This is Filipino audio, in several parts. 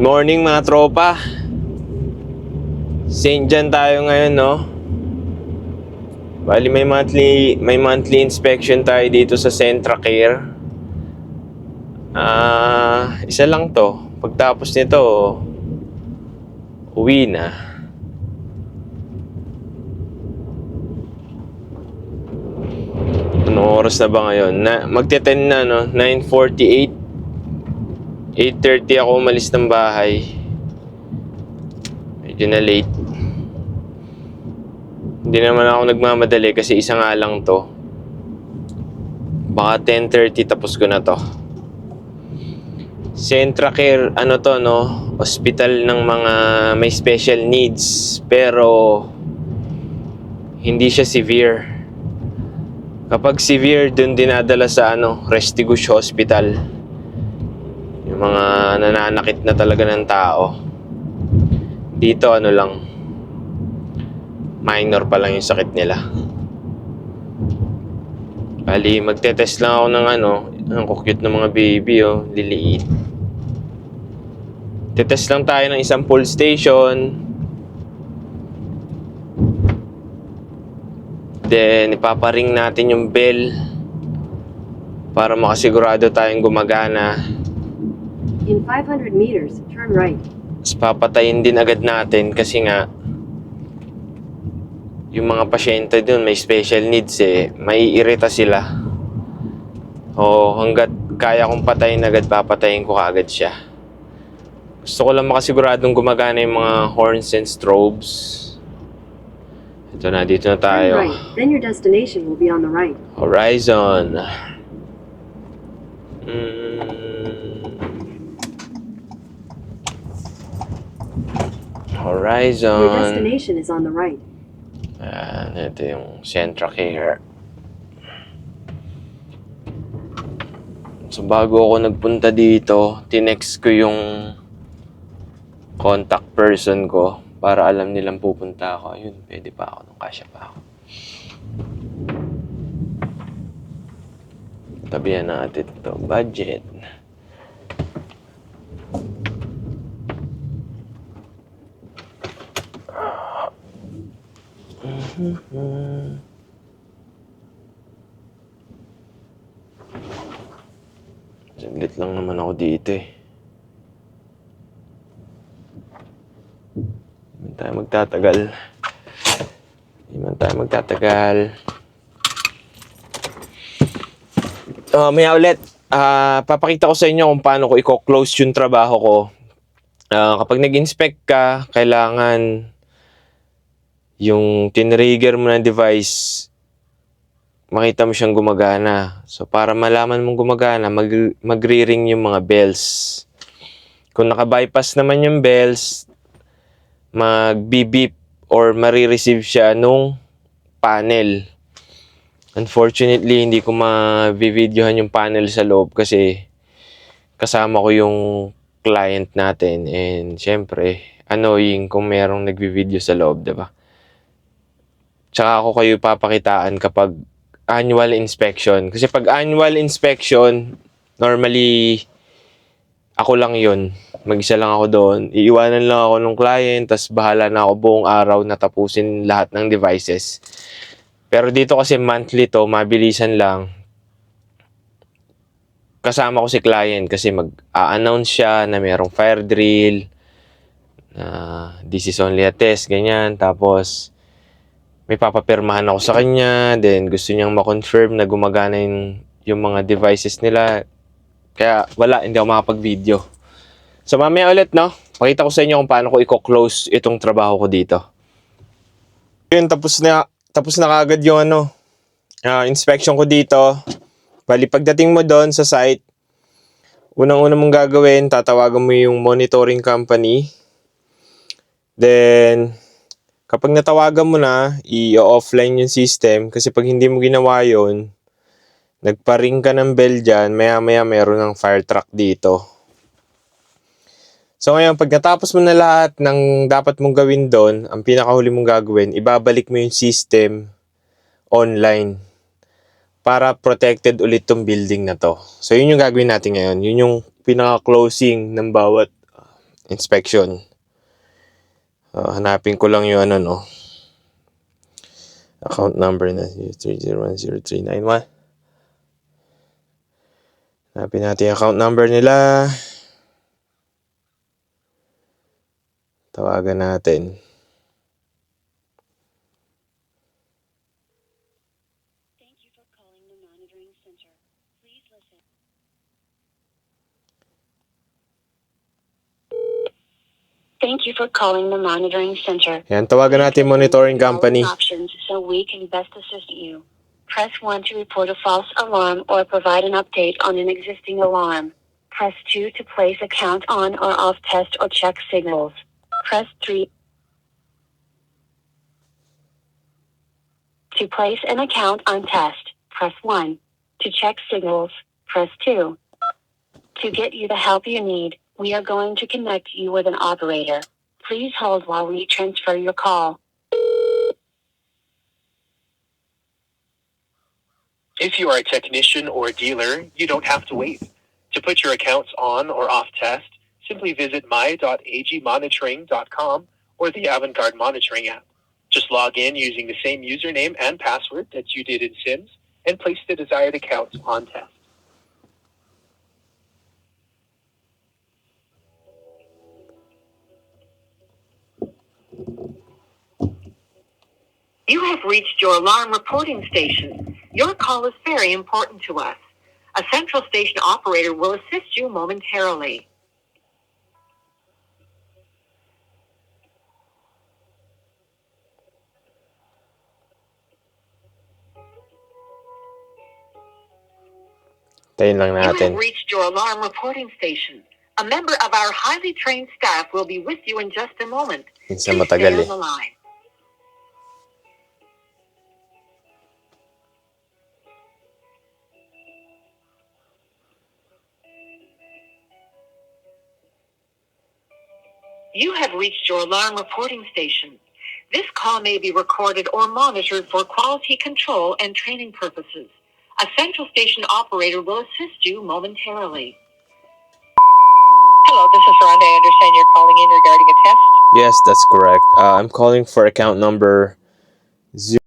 Morning mga tropa. St. John tayo ngayon, no? Bali may monthly may monthly inspection tayo dito sa Centra Care. Ah, isa lang 'to. Pagtapos nito, uwi na. Anong oras na ba ngayon? Na, magte-10 na, no? 9.48. 8.30 ako umalis ng bahay. Medyo na late. Hindi naman ako nagmamadali kasi isa nga lang to. Baka 10.30 tapos ko na to. Centra Care, ano to no? Hospital ng mga may special needs. Pero, hindi siya severe. Kapag severe, dun dinadala sa ano, Restigouche Hospital. Mga nananakit na talaga ng tao. Dito ano lang, minor pa lang yung sakit nila. Bali, magte-test lang ako ng ano, ang cute ng mga baby oh, liliit. Tetest lang tayo ng isang pull station. Then, ipaparing natin yung bell para makasigurado tayong gumagana. In 500 meters, turn right. Tapos papatayin din agad natin kasi nga yung mga pasyente dun may special needs eh, maiirita sila. O hanggat kaya kong patayin agad, papatayin ko kaagad siya. Gusto ko lang makasiguradong gumagana yung mga horns and strobes. Ito na, dito na Turn tayo. right. Then your destination will be on the right. Horizon. Mm. Your Horizon. destination is on the right. Ayan, ito yung Centra Care. So bago ako nagpunta dito, tinext ko yung contact person ko para alam nilang pupunta ako. Ayun, pwede pa ako nung kasya pa ako. Tabihan natin ito. Budget. Saglit lang naman ako dito eh. Hindi man tayo magtatagal. Hindi man tayo magtatagal. Uh, maya ulit, ah, papakita ko sa inyo kung paano ko i-close yung trabaho ko. Ah, kapag nag-inspect ka, kailangan yung tinrigger mo ng device, makita mo siyang gumagana. So, para malaman mong gumagana, mag, magre-ring yung mga bells. Kung naka-bypass naman yung bells, mag-beep or marireceive siya nung panel. Unfortunately, hindi ko ma-videohan yung panel sa loob kasi kasama ko yung client natin and syempre, annoying kung merong nagvi-video sa loob, 'di ba? Tsaka ako kayo papakitaan kapag annual inspection. Kasi pag annual inspection, normally, ako lang yon Mag-isa lang ako doon. Iiwanan lang ako ng client, tas bahala na ako buong araw na tapusin lahat ng devices. Pero dito kasi monthly to, mabilisan lang. Kasama ko si client kasi mag-a-announce siya na mayroong fire drill, na this is only a test, ganyan. Tapos, may papapirmahan ako sa kanya, then gusto niyang ma-confirm na gumagana yung, yung mga devices nila. Kaya wala, hindi ako makapag-video. So mamaya ulit, no? Pakita ko sa inyo kung paano ko i-close itong trabaho ko dito. Yun, tapos na, tapos na kagad yung ano, ah, inspection ko dito. Bali, pagdating mo doon sa site, unang-una mong gagawin, tatawagan mo yung monitoring company. Then, kapag natawagan mo na, i-offline yung system kasi pag hindi mo ginawa yun, nagparing ka ng bell dyan, maya-maya meron ng fire truck dito. So ngayon, pag natapos mo na lahat ng dapat mong gawin doon, ang pinakahuli mong gagawin, ibabalik mo yung system online para protected ulit tong building na to. So yun yung gagawin natin ngayon. Yun yung pinaka-closing ng bawat inspection. Ah, hanapin ko lang yung ano, no. Account number na 03010391. Hanapin natin yung account number nila. Tawagan natin. Thank you for calling the monitoring center. Please listen. Thank you for calling the monitoring center. Yan, tawagan natin yung monitoring company. Options so we can best assist you. Press 1 to report a false alarm or provide an update on an existing alarm. Press 2 to place a count on or off test or check signals. Press 3 to place an account on test. Press 1 to check signals. Press 2 to get you the help you need. We are going to connect you with an operator. Please hold while we transfer your call. If you are a technician or a dealer, you don't have to wait. To put your accounts on or off test, simply visit my.agmonitoring.com or the Avantgarde Monitoring app. Just log in using the same username and password that you did in Sims and place the desired account on test. You have reached your alarm reporting station. Your call is very important to us. A central station operator will assist you momentarily. Tayin lang You have reached your alarm reporting station. A member of our highly trained staff will be with you in just a moment. Minsan Please matagal stay eh. on the line. You have reached your alarm reporting station. This call may be recorded or monitored for quality control and training purposes. A central station operator will assist you momentarily. Hello, this is Rhonda. I understand you're calling in regarding a test. Yes, that's correct. Uh, I'm calling for account number zero.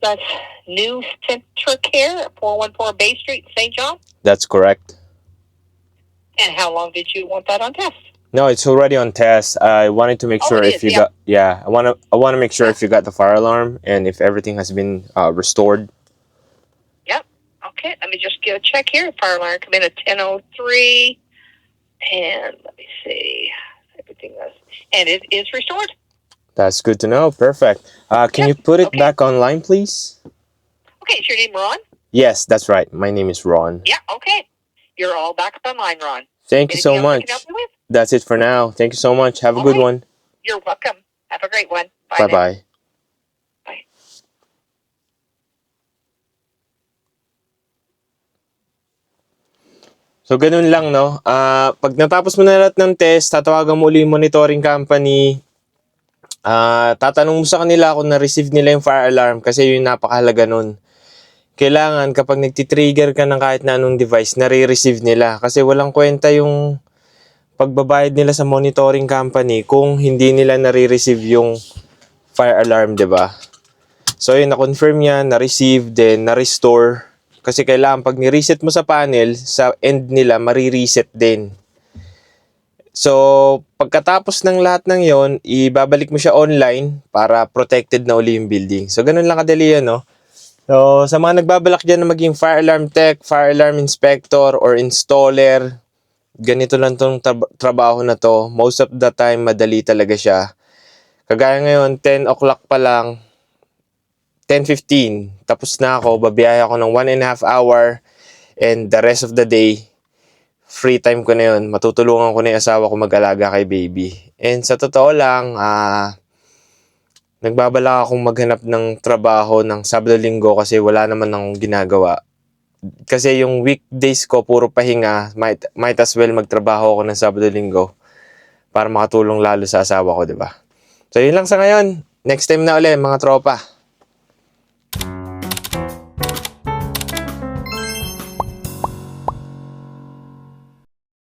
That's New Center Care 414 Bay Street, St. John. That's correct. And how long did you want that on test? No, it's already on test. I wanted to make Oh, sure if is, you yeah. got yeah, I want to I want to make sure if you got the fire alarm and if everything has been uh, restored. Yep. Okay, let me just get a check here. Fire alarm come in at 1003. And let me see. Everything was. And it is restored. That's good to know. Perfect. Uh, can Yeah, you put it okay. back online, please? Okay, is your name Ron? Yes, that's right. My name is Ron. Yeah, okay. You're all back up online, Ron. Thank you Anything so else I much. can help you with? That's it for now. Thank you so much. Have a All good right. one. You're welcome. Have a great one. Bye now. bye. Bye. So, ganun lang, no? Ah, pag natapos mo na lahat ng test, tatawagan mo uli yung monitoring company. Ah, tatanong mo sa kanila kung na-receive nila yung fire alarm kasi yun yung napakahalaga nun. Kailangan kapag nagtitrigger ka ng kahit na anong device, nare-receive nila. Kasi walang kwenta yung pagbabayad nila sa monitoring company kung hindi nila nare-receive yung fire alarm, ba? So yun, na-confirm niya, na-receive, then na-restore. Kasi kailangan pag ni-reset mo sa panel, sa end nila, marireset din. So, pagkatapos ng lahat ng yon, ibabalik mo siya online para protected na uli yung building. So, ganun lang kadali yan, no? So, sa mga nagbabalak dyan na maging fire alarm tech, fire alarm inspector, or installer, ganito lang tong tra- trabaho na to. Most of the time, madali talaga siya. Kagaya ngayon, 10 o'clock pa lang, 10.15, tapos na ako, babiyahe ako ng one and a half hour, and the rest of the day, free time ko na yun. Matutulungan ko na yung asawa ko mag-alaga kay baby. And sa totoo lang, ah, nagbabala akong maghanap ng trabaho ng Sabado-Linggo kasi wala naman akong ginagawa. kasi yung weekdays ko puro pahinga, might, might as well magtrabaho ako ng Sabado Linggo para makatulong lalo sa asawa ko, di ba? So yun lang sa ngayon. Next time na ulit mga tropa.